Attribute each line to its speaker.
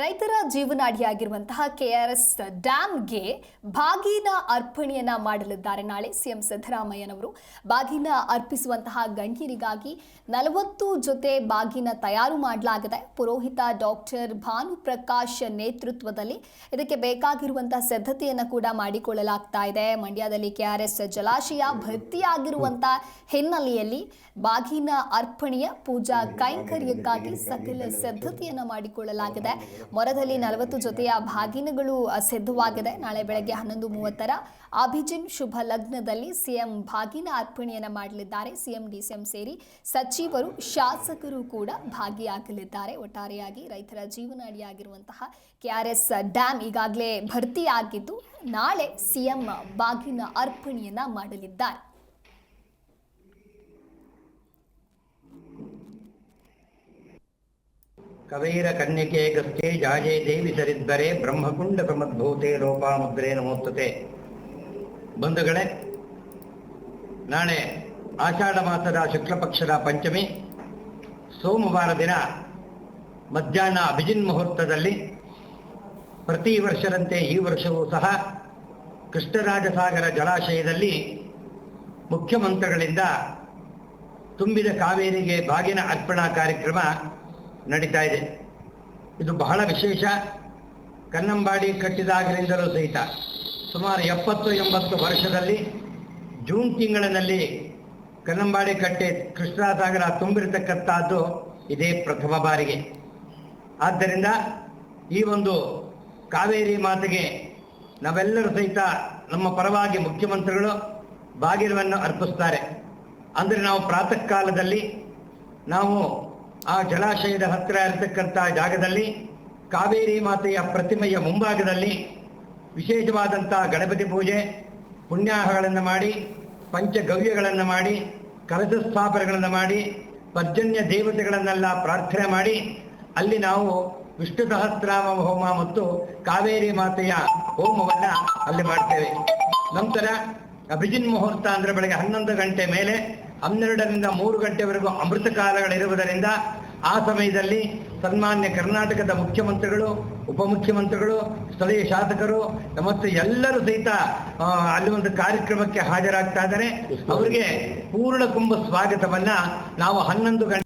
Speaker 1: ರೈತರ ಜೀವನಾಡಿಯಾಗಿರುವಂತಹ ಕೆಆರ್ಎಸ್ ಡ್ಯಾಮ್ಗೆ ಬಾಗಿನ ಅರ್ಪಣೆಯನ್ನ ಮಾಡಲಿದ್ದಾರೆ. ನಾಳೆ ಸಿಎಂ ಸಿದ್ದರಾಮಯ್ಯನವರು ಬಾಗಿನ ಅರ್ಪಿಸುವಂತಹ ಗಣ್ಯರಿಗಾಗಿ ನಲವತ್ತು ಜೊತೆ ಬಾಗಿನ ತಯಾರು ಮಾಡಲಾಗಿದೆ. ಪುರೋಹಿತ ಡಾಕ್ಟರ್ ಭಾನುಪ್ರಕಾಶ್ ನೇತೃತ್ವದಲ್ಲಿ ಇದಕ್ಕೆ ಬೇಕಾಗಿರುವಂತಹ ಸಿದ್ಧತೆಯನ್ನು ಕೂಡ ಮಾಡಿಕೊಳ್ಳಲಾಗ್ತಾ ಇದೆ. ಮಂಡ್ಯದಲ್ಲಿ ಕೆಆರ್ಎಸ್ ಜಲಾಶಯ ಭರ್ತಿಯಾಗಿರುವಂತಹ ಹಿನ್ನೆಲೆಯಲ್ಲಿ ಬಾಗಿನ ಅರ್ಪಣೆಯ ಪೂಜಾ ಕೈಂಕರ್ಯಕ್ಕಾಗಿ ಸಕಲ ಸಿದ್ಧತೆಯನ್ನು ಮಾಡಿಕೊಳ್ಳಲಾಗಿದೆ. ಮೊರದಲ್ಲಿ ನಲವತ್ತು ಜೊತೆಯ ಭಾಗಿನಗಳು ಸಿದ್ಧವಾಗಿದೆ. ನಾಳೆ ಬೆಳಗ್ಗೆ ಹನ್ನೊಂದು ಮೂವತ್ತರ ಅಭಿಜಿನ್ ಶುಭ ಲಗ್ನದಲ್ಲಿ ಸಿಎಂ ಭಾಗಿನ ಅರ್ಪಣೆಯನ್ನು ಮಾಡಲಿದ್ದಾರೆ. ಸಿಎಂ, ಡಿಸಿಎಂ ಸೇರಿ ಸಚಿವರು, ಶಾಸಕರು ಕೂಡ ಭಾಗಿಯಾಗಲಿದ್ದಾರೆ. ಒಟ್ಟಾರೆಯಾಗಿ ರೈತರ ಜೀವನಾಡಿಯಾಗಿರುವಂತಹ ಕೆಆರ್ಎಸ್ ಡ್ಯಾಮ್ ಈಗಾಗಲೇ ಭರ್ತಿಯಾಗಿದ್ದು, ನಾಳೆ ಸಿಎಂ ಬಾಗಿನ ಅರ್ಪಣೆಯನ್ನ ಮಾಡಲಿದ್ದಾರೆ.
Speaker 2: ಕವೈರ ಕನ್ಯಕೆ ಗಸ್ತೆ ಜಾಜೆ ದೇವಿ ಸರಿದ್ದರೆ ಬ್ರಹ್ಮಕುಂಡ ಸಮದ್ಭೂತೆ ಲೋಪಾಮುದ್ರೆ ನಮೋಸ್ತತೆ. ಬಂಧುಗಳೇ, ನಾಳೆ ಆಷಾಢ ಮಾಸದ ಶುಕ್ಲಪಕ್ಷದ ಪಂಚಮಿ, ಸೋಮವಾರ ದಿನ ಮಧ್ಯಾಹ್ನ ಅಭಿಜಿನ್ ಮುಹೂರ್ತದಲ್ಲಿ ಪ್ರತಿ ವರ್ಷದಂತೆ ಈ ವರ್ಷವೂ ಸಹ ಕೃಷ್ಣರಾಜಸಾಗರ ಜಲಾಶಯದಲ್ಲಿ ಮುಖ್ಯಮಂತ್ರಿಗಳಿಂದ ತುಂಬಿದ ಕಾವೇರಿಗೆ ಬಾಗಿನ ಅರ್ಪಣಾ ಕಾರ್ಯಕ್ರಮ ನಡೀತಾ ಇದೆ. ಇದು ಬಹಳ ವಿಶೇಷ. ಕನ್ನಂಬಾಡಿ ಕಟ್ಟಿದಾಗಲಿಂದಲೂ ಸಹಿತ ಸುಮಾರು ಎಪ್ಪತ್ತು, ಎಂಬತ್ತು ವರ್ಷದಲ್ಲಿ ಜೂನ್ ತಿಂಗಳಿನಲ್ಲಿ ಕನ್ನಂಬಾಡಿ ಕಟ್ಟೆ ಕೃಷ್ಣಸಾಗರ ತುಂಬಿರತಕ್ಕಂಥದ್ದು ಇದೇ ಪ್ರಥಮ ಬಾರಿಗೆ. ಆದ್ದರಿಂದ ಈ ಒಂದು ಕಾವೇರಿ ಮಾತೆಗೆ ನಾವೆಲ್ಲರೂ ಸಹಿತ ನಮ್ಮ ಪರವಾಗಿ ಮುಖ್ಯಮಂತ್ರಿಗಳು ಬಾಗಿಲವನ್ನು ಅರ್ಪಿಸ್ತಾರೆ. ಅಂದರೆ ನಾವು ಪ್ರಾತಃ ಕಾಲದಲ್ಲಿ ನಾವು ಆ ಜಲಾಶಯದ ಹತ್ತಿರ ಇರತಕ್ಕಂಥ ಜಾಗದಲ್ಲಿ ಕಾವೇರಿ ಮಾತೆಯ ಪ್ರತಿಮೆಯ ಮುಂಭಾಗದಲ್ಲಿ ವಿಶೇಷವಾದಂಥ ಗಣಪತಿ ಪೂಜೆ, ಪುಣ್ಯಾಹಗಳನ್ನು ಮಾಡಿ, ಪಂಚಗವ್ಯಗಳನ್ನು ಮಾಡಿ, ಕಲಶ ಸ್ಥಾಪನೆಗಳನ್ನು ಮಾಡಿ, ಪರ್ಜನ್ಯ ದೇವತೆಗಳನ್ನೆಲ್ಲ ಪ್ರಾರ್ಥನೆ ಮಾಡಿ, ಅಲ್ಲಿ ನಾವು ವಿಷ್ಣು ಸಹಸ್ರಾಮ ಹೋಮ ಮತ್ತು ಕಾವೇರಿ ಮಾತೆಯ ಹೋಮವನ್ನು ಅಲ್ಲಿ ಮಾಡ್ತೇವೆ. ನಂತರ ಅಭಿಜಿನ್ ಮುಹೂರ್ತ ಅಂದರೆ ಬೆಳಗ್ಗೆ ಹನ್ನೊಂದು ಗಂಟೆ ಮೇಲೆ ಹನ್ನೆರಡರಿಂದ ಮೂರು ಗಂಟೆವರೆಗೂ ಅಮೃತ ಕಾಲಗಳಿರುವುದರಿಂದ ಆ ಸಮಯದಲ್ಲಿ ಸನ್ಮಾನ್ಯ ಕರ್ನಾಟಕದ ಮುಖ್ಯಮಂತ್ರಿಗಳು ಉಪಮುಖ್ಯಮಂತ್ರಿಗಳು ಸ್ಥಳೀಯ ಶಾಸಕರು ಮತ್ತು ಎಲ್ಲರೂ ಸಹಿತ ಅಲ್ಲಿ ಒಂದು ಕಾರ್ಯಕ್ರಮಕ್ಕೆ ಹಾಜರಾಗ್ತಾ ಇದ್ದಾರೆ. ಅವರಿಗೆ ಪೂರ್ಣ ಕುಂಭ ಸ್ವಾಗತವನ್ನ ನಾವು ಹನ್ನೊಂದು ಗಂಟೆ